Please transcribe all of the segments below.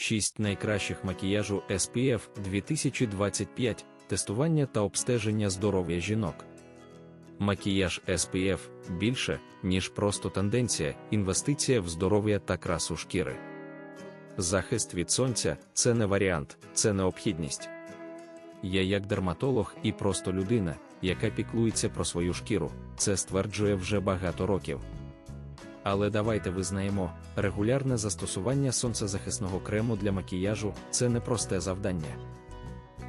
6 найкращих макіяжу SPF 2025, тестування та обстеження здоров'я жінок. Макіяж SPF більше, ніж просто тенденція, інвестиція в здоров'я та красу шкіри. Захист від сонця це не варіант, це необхідність. Я як дерматолог і просто людина, яка піклується про свою шкіру, це стверджує вже багато років. Але давайте визнаємо, регулярне застосування сонцезахисного крему для макіяжу це непросте завдання.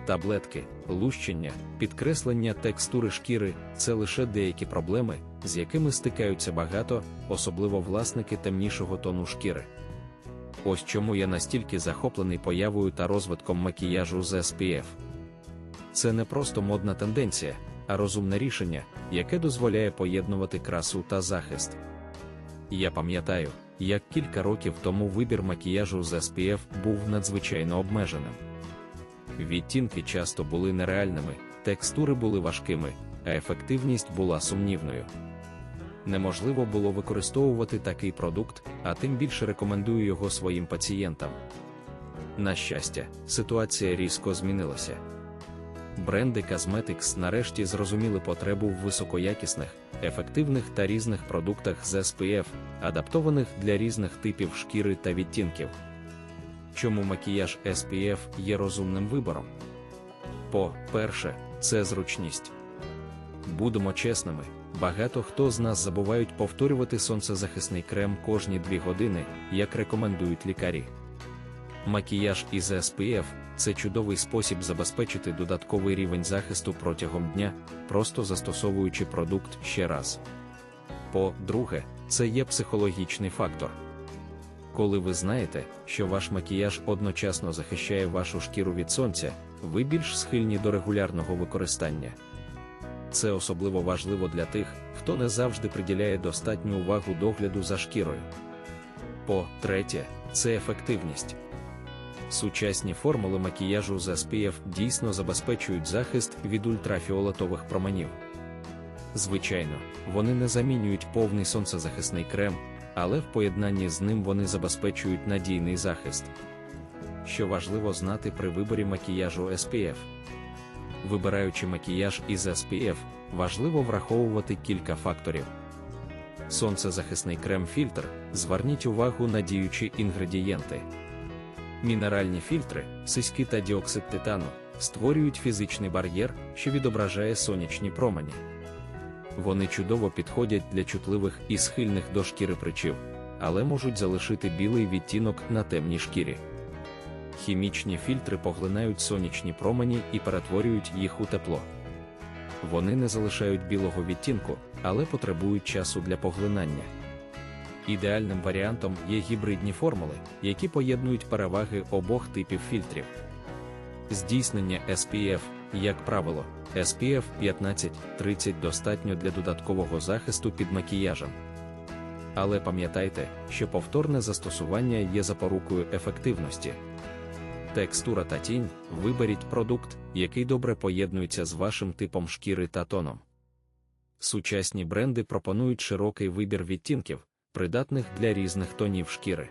Таблетки, лущення, підкреслення текстури шкіри це лише деякі проблеми, з якими стикаються багато, особливо власники темнішого тону шкіри. Ось чому я настільки захоплений появою та розвитком макіяжу з SPF. Це не просто модна тенденція, а розумне рішення, яке дозволяє поєднувати красу та захист. Я пам'ятаю, як кілька років тому вибір макіяжу з SPF був надзвичайно обмеженим. Відтінки часто були нереальними, текстури були важкими, а ефективність була сумнівною. Неможливо було використовувати такий продукт, а тим більше рекомендую його своїм пацієнтам. На щастя, ситуація різко змінилася. Бренди Cosmetics нарешті зрозуміли потребу в високоякісних, ефективних та різних продуктах з SPF, адаптованих для різних типів шкіри та відтінків. Чому макіяж SPF є розумним вибором? По-перше, це зручність. Будемо чесними, багато хто з нас забувають повторювати сонцезахисний крем кожні 2 години, як рекомендують лікарі. Макіяж із SPF це чудовий спосіб забезпечити додатковий рівень захисту протягом дня, просто застосовуючи продукт ще раз. По-друге, це є психологічний фактор. Коли ви знаєте, що ваш макіяж одночасно захищає вашу шкіру від сонця, ви більш схильні до регулярного використання. Це особливо важливо для тих, хто не завжди приділяє достатню увагу догляду за шкірою. По-третє, це ефективність. Сучасні формули макіяжу з SPF дійсно забезпечують захист від ультрафіолетових променів. Звичайно, вони не замінюють повний сонцезахисний крем, але в поєднанні з ним вони забезпечують надійний захист. Що важливо знати при виборі макіяжу SPF. Вибираючи макіяж із SPF, важливо враховувати кілька факторів. Сонцезахисний крем-фільтр, зверніть увагу на діючі інгредієнти. Мінеральні фільтри, сиськи та діоксид титану, створюють фізичний бар'єр, що відображає сонячні промені. Вони чудово підходять для чутливих і схильних до шкіри причів, але можуть залишити білий відтінок на темній шкірі. Хімічні фільтри поглинають сонячні промені і перетворюють їх у тепло. Вони не залишають білого відтінку, але потребують часу для поглинання. Ідеальним варіантом є гібридні формули, які поєднують переваги обох типів фільтрів. Здійснення SPF, як правило, SPF 15-30 достатньо для додаткового захисту під макіяжем. Але пам'ятайте, що повторне застосування є запорукою ефективності. Текстура та тінь виберіть продукт, який добре поєднується з вашим типом шкіри та тоном. Сучасні бренди пропонують широкий вибір відтінків, придатних для різних тонів шкіри.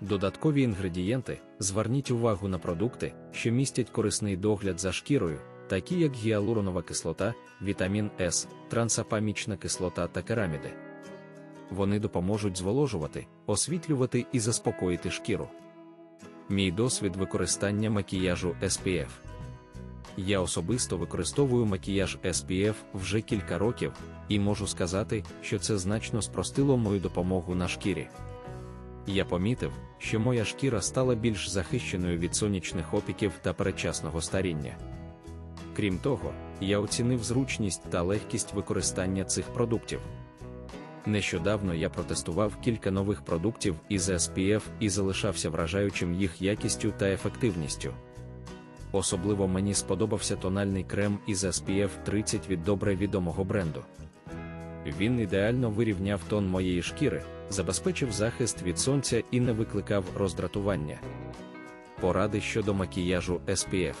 Додаткові інгредієнти зверніть увагу на продукти, що містять корисний догляд за шкірою, такі як гіалуронова кислота, вітамін С, трансапамічна кислота та кераміди. Вони допоможуть зволожувати, освітлювати і заспокоїти шкіру. Мій досвід використання макіяжу SPF. Я особисто використовую макіяж SPF вже кілька років, і можу сказати, що це значно спростило мою допомогу на шкірі. Я помітив, що моя шкіра стала більш захищеною від сонячних опіків та передчасного старіння. Крім того, я оцінив зручність та легкість використання цих продуктів. Нещодавно я протестував кілька нових продуктів із SPF і залишався вражаючим їх якістю та ефективністю. Особливо мені сподобався тональний крем із SPF 30 від добре відомого бренду. Він ідеально вирівняв тон моєї шкіри, забезпечив захист від сонця і не викликав роздратування. Поради щодо макіяжу SPF.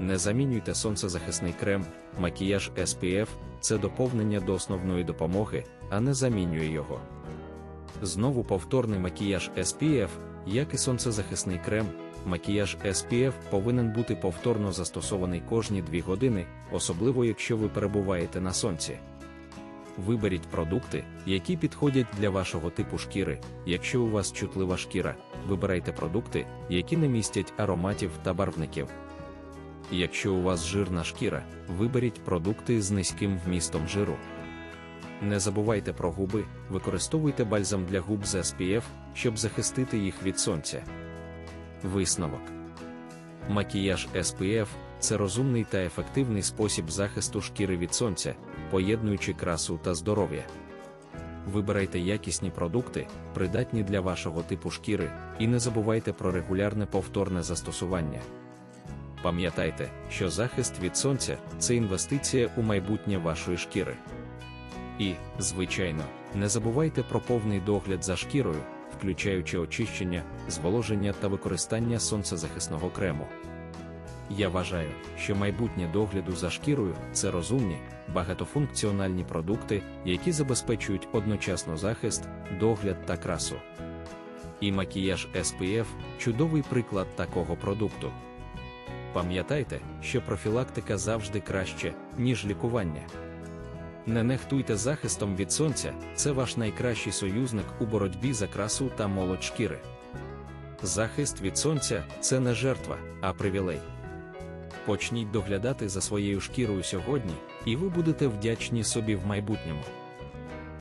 Не замінюйте сонцезахисний крем, макіяж SPF це доповнення до основної допомоги, а не замінює його. Знову повторний макіяж SPF, Як і сонцезахисний крем, макіяж SPF повинен бути повторно застосований кожні 2 години, особливо якщо ви перебуваєте на сонці. Виберіть продукти, які підходять для вашого типу шкіри. Якщо у вас чутлива шкіра, вибирайте продукти, які не містять ароматів та барвників. Якщо у вас жирна шкіра, виберіть продукти з низьким вмістом жиру. Не забувайте про губи, використовуйте бальзам для губ з SPF, щоб захистити їх від сонця. Висновок. Макіяж SPF це розумний та ефективний спосіб захисту шкіри від сонця, поєднуючи красу та здоров'я. Вибирайте якісні продукти, придатні для вашого типу шкіри, і не забувайте про регулярне повторне застосування. Пам'ятайте, що захист від сонця це інвестиція у майбутнє вашої шкіри. І, звичайно, не забувайте про повний догляд за шкірою, включаючи очищення, зволоження та використання сонцезахисного крему. Я вважаю, що майбутнє догляду за шкірою це розумні, багатофункціональні продукти, які забезпечують одночасно захист, догляд та красу. І макіяж SPF чудовий приклад такого продукту. Пам'ятайте, що профілактика завжди краще, ніж лікування. Не нехтуйте захистом від сонця, це ваш найкращий союзник у боротьбі за красу та молодь шкіри. Захист від сонця це не жертва, а привілей. Почніть доглядати за своєю шкірою сьогодні, і ви будете вдячні собі в майбутньому.